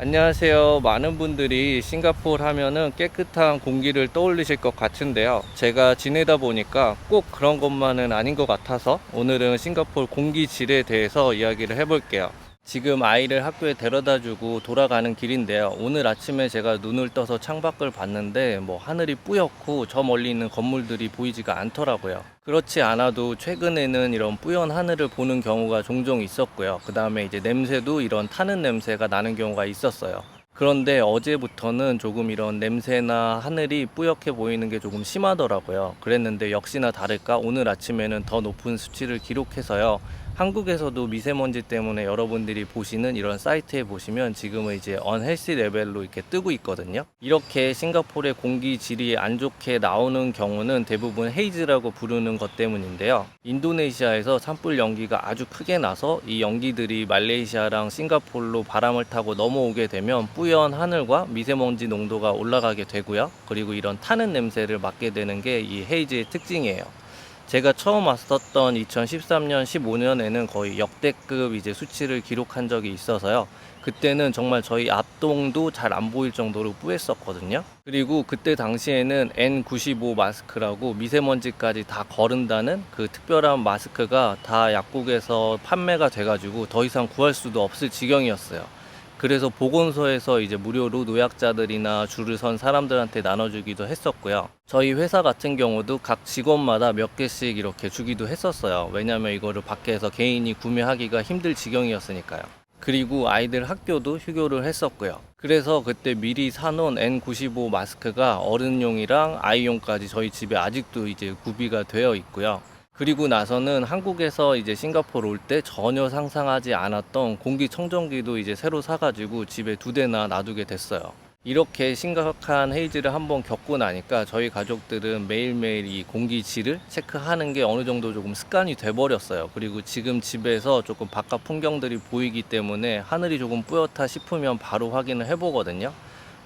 안녕하세요. 많은 분들이 싱가포르 하면은 깨끗한 공기를 떠올리실 것 같은데요. 제가 지내다 보니까 꼭 그런 것만은 아닌 것 같아서 오늘은 싱가포르 공기 질에 대해서 이야기를 해볼게요. 지금 아이를 학교에 데려다 주고 돌아가는 길인데요. 오늘 아침에 제가 눈을 떠서 창밖을 봤는데 뭐 하늘이 뿌옇고 저 멀리 있는 건물들이 보이지가 않더라고요. 그렇지 않아도 최근에는 이런 뿌연 하늘을 보는 경우가 종종 있었고요. 그 다음에 이제 냄새도 이런 타는 냄새가 나는 경우가 있었어요. 그런데 어제부터는 조금 이런 냄새나 하늘이 뿌옇게 보이는 게 조금 심하더라고요. 그랬는데 역시나 다를까 오늘 아침에는 더 높은 수치를 기록해서요. 한국에서도 미세먼지 때문에 여러분들이 보시는 이런 사이트에 보시면 지금은 이제 언헬시 레벨로 이렇게 뜨고 있거든요. 이렇게 싱가포르의 공기 질이 안 좋게 나오는 경우는 대부분 헤이즈라고 부르는 것 때문인데요. 인도네시아에서 산불 연기가 아주 크게 나서 이 연기들이 말레이시아랑 싱가포르로 바람을 타고 넘어오게 되면 뿌연 하늘과 미세먼지 농도가 올라가게 되고요. 그리고 이런 타는 냄새를 맡게 되는 게 이 헤이즈의 특징이에요. 제가 처음 왔었던 2013년, 15년에는 거의 역대급 이제 수치를 기록한 적이 있어서요. 그때는 정말 저희 앞동도 잘 안 보일 정도로 뿌했었거든요. 그리고 그때 당시에는 N95 마스크라고 미세먼지까지 다 거른다는 그 특별한 마스크가 다 약국에서 판매가 돼가지고 더 이상 구할 수도 없을 지경이었어요. 그래서 보건소에서 이제 무료로 노약자들이나 줄을 선 사람들한테 나눠주기도 했었고요. 저희 회사 같은 경우도 각 직원마다 몇 개씩 이렇게 주기도 했었어요. 왜냐면 이거를 밖에서 개인이 구매하기가 힘들 지경이었으니까요. 그리고 아이들 학교도 휴교를 했었고요. 그래서 그때 미리 사놓은 N95 마스크가 어른용이랑 아이용까지 저희 집에 아직도 이제 구비가 되어 있고요. 그리고 나서는 한국에서 이제 싱가포르 올 때 전혀 상상하지 않았던 공기청정기도 이제 새로 사가지고 집에 두 대나 놔두게 됐어요. 이렇게 심각한 헤이즈를 한번 겪고 나니까 저희 가족들은 매일매일 이 공기 질을 체크하는 게 어느 정도 조금 습관이 돼버렸어요. 그리고 지금 집에서 조금 바깥 풍경들이 보이기 때문에 하늘이 조금 뿌옇다 싶으면 바로 확인을 해보거든요.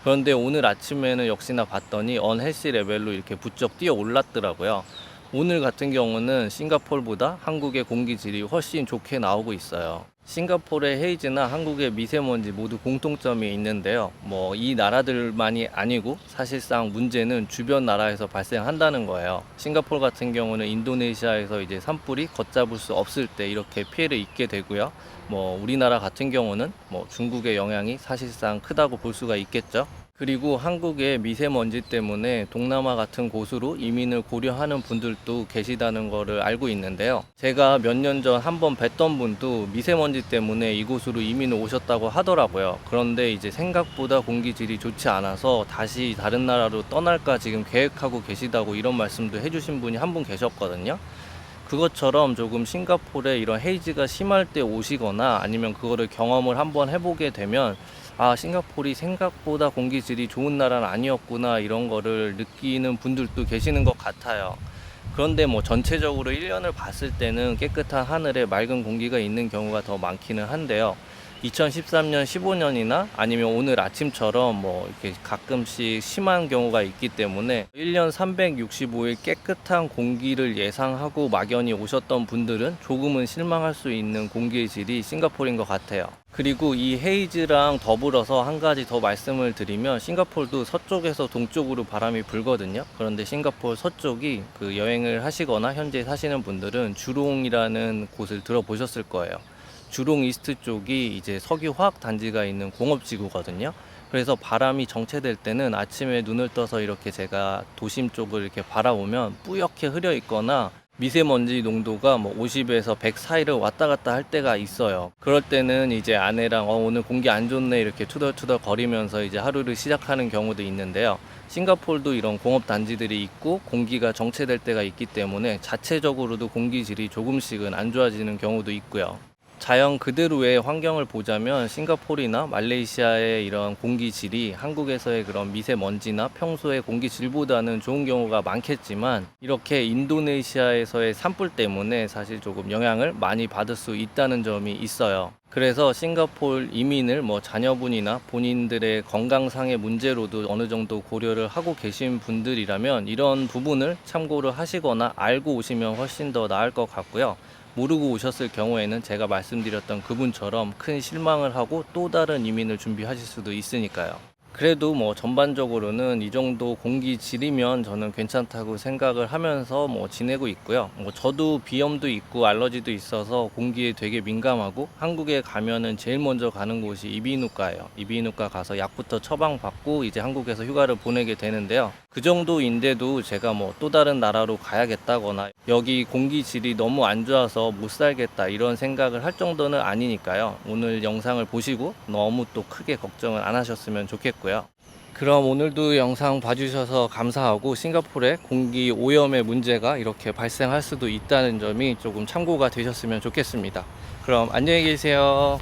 그런데 오늘 아침에는 역시나 봤더니 언헬시 레벨로 이렇게 부쩍 뛰어 올랐더라고요. 오늘 같은 경우는 싱가폴보다 한국의 공기질이 훨씬 좋게 나오고 있어요. 싱가포르의 헤이즈나 한국의 미세먼지 모두 공통점이 있는데요. 뭐 이 나라들만이 아니고 사실상 문제는 주변 나라에서 발생한다는 거예요. 싱가포르 같은 경우는 인도네시아에서 이제 산불이 걷잡을 수 없을 때 이렇게 피해를 입게 되고요. 뭐 우리나라 같은 경우는 뭐 중국의 영향이 사실상 크다고 볼 수가 있겠죠. 그리고 한국의 미세먼지 때문에 동남아 같은 곳으로 이민을 고려하는 분들도 계시다는 거를 알고 있는데요. 제가 몇 년 전 한 번 뵀던 분도 미세먼지 때문에 이곳으로 이민을 오셨다고 하더라고요. 그런데 이제 생각보다 공기질이 좋지 않아서 다시 다른 나라로 떠날까 지금 계획하고 계시다고 이런 말씀도 해주신 분이 한 분 계셨거든요. 그것처럼 조금 싱가포르에 이런 헤이즈가 심할 때 오시거나 아니면 그거를 경험을 한번 해보게 되면 아, 싱가포르이 생각보다 공기질이 좋은 나라는 아니었구나 이런 거를 느끼는 분들도 계시는 것 같아요. 그런데 뭐 전체적으로 1년을 봤을 때는 깨끗한 하늘에 맑은 공기가 있는 경우가 더 많기는 한데요. 2013년, 15년이나 아니면 오늘 아침처럼 뭐 이렇게 가끔씩 심한 경우가 있기 때문에 1년 365일 깨끗한 공기를 예상하고 막연히 오셨던 분들은 조금은 실망할 수 있는 공기의 질이 싱가포르인 것 같아요. 그리고 이 헤이즈랑 더불어서 한 가지 더 말씀을 드리면 싱가포르도 서쪽에서 동쪽으로 바람이 불거든요. 그런데 싱가포르 서쪽이 그 여행을 하시거나 현재 사시는 분들은 주롱이라는 곳을 들어보셨을 거예요. 주롱 이스트 쪽이 이제 석유 화학 단지가 있는 공업지구거든요. 그래서 바람이 정체될 때는 아침에 눈을 떠서 이렇게 제가 도심 쪽을 이렇게 바라보면 뿌옇게 흐려 있거나 미세먼지 농도가 뭐 50에서 100 사이를 왔다 갔다 할 때가 있어요. 그럴 때는 이제 아내랑 어, 오늘 공기 안 좋네 이렇게 투덜투덜 거리면서 이제 하루를 시작하는 경우도 있는데요. 싱가폴도 이런 공업 단지들이 있고 공기가 정체될 때가 있기 때문에 자체적으로도 공기질이 조금씩은 안 좋아지는 경우도 있고요. 자연 그대로의 환경을 보자면 싱가포르나 말레이시아의 이런 공기질이 한국에서의 그런 미세먼지나 평소의 공기질보다는 좋은 경우가 많겠지만 이렇게 인도네시아에서의 산불 때문에 사실 조금 영향을 많이 받을 수 있다는 점이 있어요. 그래서 싱가포르 이민을 뭐 자녀분이나 본인들의 건강상의 문제로도 어느 정도 고려를 하고 계신 분들이라면 이런 부분을 참고를 하시거나 알고 오시면 훨씬 더 나을 것 같고요. 모르고 오셨을 경우에는 제가 말씀드렸던 그분처럼 큰 실망을 하고 또 다른 이민을 준비하실 수도 있으니까요. 그래도 뭐 전반적으로는 이 정도 공기 질이면 저는 괜찮다고 생각을 하면서 뭐 지내고 있고요. 뭐 저도 비염도 있고 알러지도 있어서 공기에 되게 민감하고 한국에 가면은 제일 먼저 가는 곳이 이비인후과예요. 이비인후과 가서 약부터 처방 받고 이제 한국에서 휴가를 보내게 되는데요. 그 정도인데도 제가 뭐 또 다른 나라로 가야겠다거나 여기 공기 질이 너무 안 좋아서 못 살겠다 이런 생각을 할 정도는 아니니까요. 오늘 영상을 보시고 너무 또 크게 걱정을 안 하셨으면 좋겠 고요. 그럼 오늘도 영상 봐주셔서 감사하고 싱가포르의 공기 오염의 문제가 이렇게 발생할 수도 있다는 점이 조금 참고가 되셨으면 좋겠습니다. 그럼 안녕히 계세요.